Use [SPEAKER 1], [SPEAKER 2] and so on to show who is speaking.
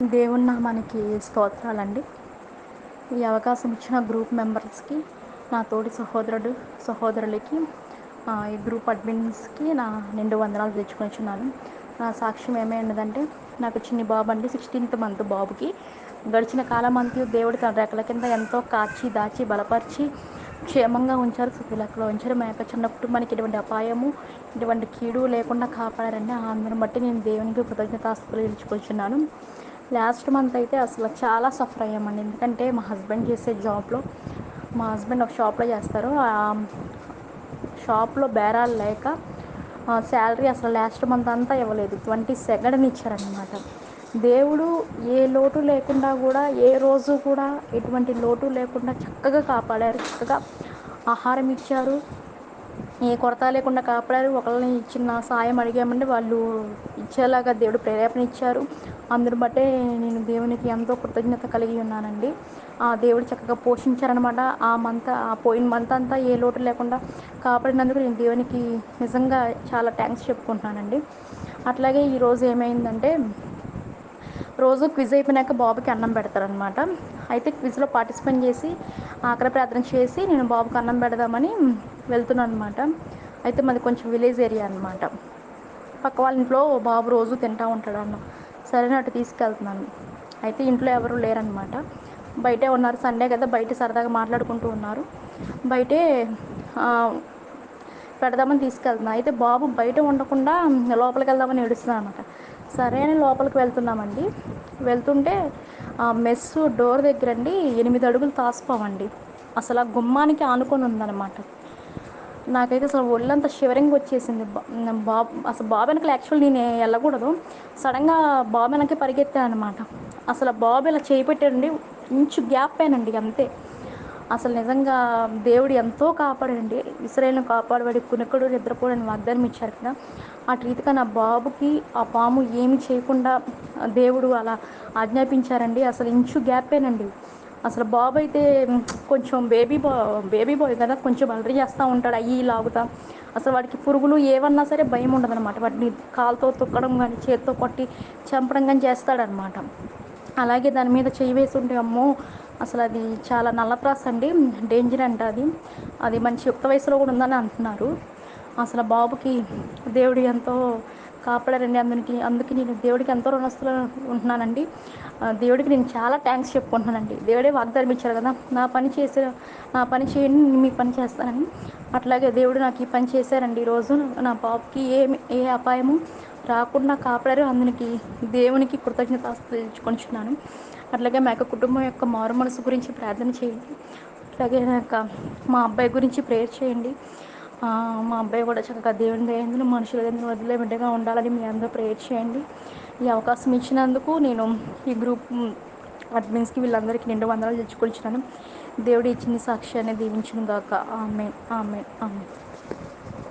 [SPEAKER 1] దేవుని నామానికి స్తోత్రాలండి. ఈ అవకాశం ఇచ్చిన గ్రూప్ మెంబర్స్కి నా తోటి సహోదరుడు సహోదరులకి ఈ గ్రూప్ అడ్మిన్స్కి నా నిండు వందనాలు తెచ్చుకొనిచున్నాను నా సాక్ష్యం ఏమైనదంటే నాకు చిన్ని బాబు అండి సిక్స్టీన్త్ మంత్ బాబుకి. గడిచిన కాలం అంతా దేవుడు తన రెక్కల కింద ఎంతో కాచి దాచి బలపరిచి క్షేమంగా ఉంచారు సుఖులకలో ఉంచారు. మా యొక్క చిన్న కుటుంబానికి ఎటువంటి అపాయము ఇటువంటి కీడు లేకుండా కాపాడారని ఆ బట్టి నేను దేవునికి కృతజ్ఞతాస్తులు ఇచ్చుకొచ్చున్నాను లాస్ట్ మంత్ అయితే అసలు చాలా సఫర్ అయ్యామండి. ఎందుకంటే మా హస్బెండ్ చేసే జాబ్లో మా హస్బెండ్ ఒక షాప్లో చేస్తారు. ఆ షాప్లో బేరాలు లేక శాలరీ అసలు లాస్ట్ మంత్ అంతా ఇవ్వలేదు. ట్వంటీ సెకండ్ని ఇచ్చారనమాట దేవుడు ఏ లోటు లేకుండా కూడా ఏ రోజు కూడా ఎటువంటి లోటు లేకుండా చక్కగా కాపాడారు. చక్కగా ఆహారం ఇచ్చారు. ఏ కొరత లేకుండా కాపాడారు. ఒకళ్ళని ఇచ్చిన సాయం అడిగామంటే వాళ్ళు ఇచ్చేలాగా దేవుడు ప్రేరేపణ ఇచ్చారు. అందుని బట్టే నేను దేవునికి ఎంతో కృతజ్ఞత కలిగి ఉన్నానండి. ఆ దేవుడు చక్కగా పోషించారనమాట ఆ మంత్ ఆ పోయిన మంత్ అంతా ఏ లోటు లేకుండా కాపాడినందుకు నేను దేవునికి నిజంగా చాలా థ్యాంక్స్ చెప్పుకుంటున్నానండి. అట్లాగే ఈరోజు ఏమైందంటే రోజు క్విజ్ అయిపోయినాక బాబుకి అన్నం పెడతారనమాట అయితే క్విజ్లో పార్టిసిపేట్ చేసి ఆఖరి ప్రార్థన చేసి నేను బాబుకి అన్నం పెడదామని వెళ్తున్నాను అనమాట అయితే మాది కొంచెం విలేజ్ ఏరియా అనమాట పక్క వాళ్ళ ఇంట్లో బాబు రోజు తింటూ ఉంటాడు అన్న సరే అటు తీసుకెళ్తున్నాను. అయితే ఇంట్లో ఎవరు లేరనమాట బయటే ఉన్నారు. సండే కదా బయట సరదాగా మాట్లాడుకుంటూ ఉన్నారు. బయటే పెడదామని తీసుకెళ్తున్నా. అయితే బాబు బయట ఉండకుండా లోపలికి వెళ్దామని ఏడుస్తున్నాను అనమాట సరే అని లోపలికి వెళ్తున్నామండి. వెళ్తుంటే ఆ మెస్ డోర్ దగ్గర అండి ఎనిమిది అడుగులు తాసుపామండి. అసలు ఆ గుమ్మానికి ఆనుకొని ఉందన్నమాట. నాకైతే అసలు ఒళ్ళంతా షివరింగ్ వచ్చేసింది. బా- బాబు అసలు బాబు వెనకాల యాక్చువల్ నేను వెళ్ళకూడదు. సడన్గా బాబు వెనక్కి పరిగెత్తాను అనమాట అసలు బాబు ఇలా చేయి పెట్టాడండి. ఇంచు గ్యాప్ అయినండి అంతే. అసలు నిజంగా దేవుడు ఎంతో కాపాడండి ఇస్రాయల్ని కాపాడబడి కునుకుడు నిద్రపోడని వాగ్దానం ఇచ్చారు కదా. ఆ రీతిగా నా బాబుకి ఆ పాము ఏమి చేయకుండా దేవుడు అలా ఆజ్ఞాపించారండి. అసలు ఇంచు గ్యాపేనండి. అసలు బాబు అయితే కొంచెం బేబీ బాయ్ బేబీ బాయ్ కదా కొంచెం అలరి చేస్తూ ఉంటాడు అయ్యి లాగుతా. అసలు వాడికి పురుగులు ఏమన్నా సరే భయం ఉండదన్నమాట. వాటిని కాలుతో తొక్కడం కానీ చేత్తో కొట్టి చంపడం కానీ చేస్తాడనమాట అలాగే దాని మీద చేయి వేసి ఉంటే అమ్మో అసలు అది చాలా నల్లప్రాస్ అండి. డేంజర్ అంట అది. అది మంచి యుక్త వయసులో కూడా ఉందని అంటున్నారు. అసలు బాబుకి దేవుడు ఎంతో కాపాడారండి. అందుకి అందుకే నేను దేవుడికి ఎంతో రుణస్తులు ఉంటున్నానండి. దేవుడికి నేను చాలా థ్యాంక్స్ చెప్పుకుంటున్నానండి. దేవుడే వాగ్దానం ఇచ్చారు కదా నా పని చేసే నా పని చేయండి నేను మీ పని చేస్తానని. అట్లాగే దేవుడు నాకు ఈ పని చేశారండి. ఈరోజు నా బాబుకి ఏ ఏ అపాయము రాకుండా కాపాడారు. అందునికి దేవునికి కృతజ్ఞత తెలుసుకొనిచున్నాను అట్లాగే మా యొక్క కుటుంబం యొక్క మారు మనసు గురించి ప్రార్థన చేయండి. అట్లాగే నా యొక్క మా అబ్బాయి గురించి ప్రేయర్ చేయండి. మా అబ్బాయి కూడా చక్కగా దేవుని దయందును మనుషుల దగ్గర వదిలే బిడ్డగా ఉండాలని మీ అందరూ ప్రేయర్ చేయండి. ఈ అవకాశం ఇచ్చినందుకు నేను ఈ గ్రూప్ అడ్మిన్స్కి వీళ్ళందరికీ నిండు వందలు తెచ్చుకొచ్చినాను దేవుడు ఇచ్చిన సాక్ష్యాన్ని దీవించును గాక ఆమె ఆమె ఆమె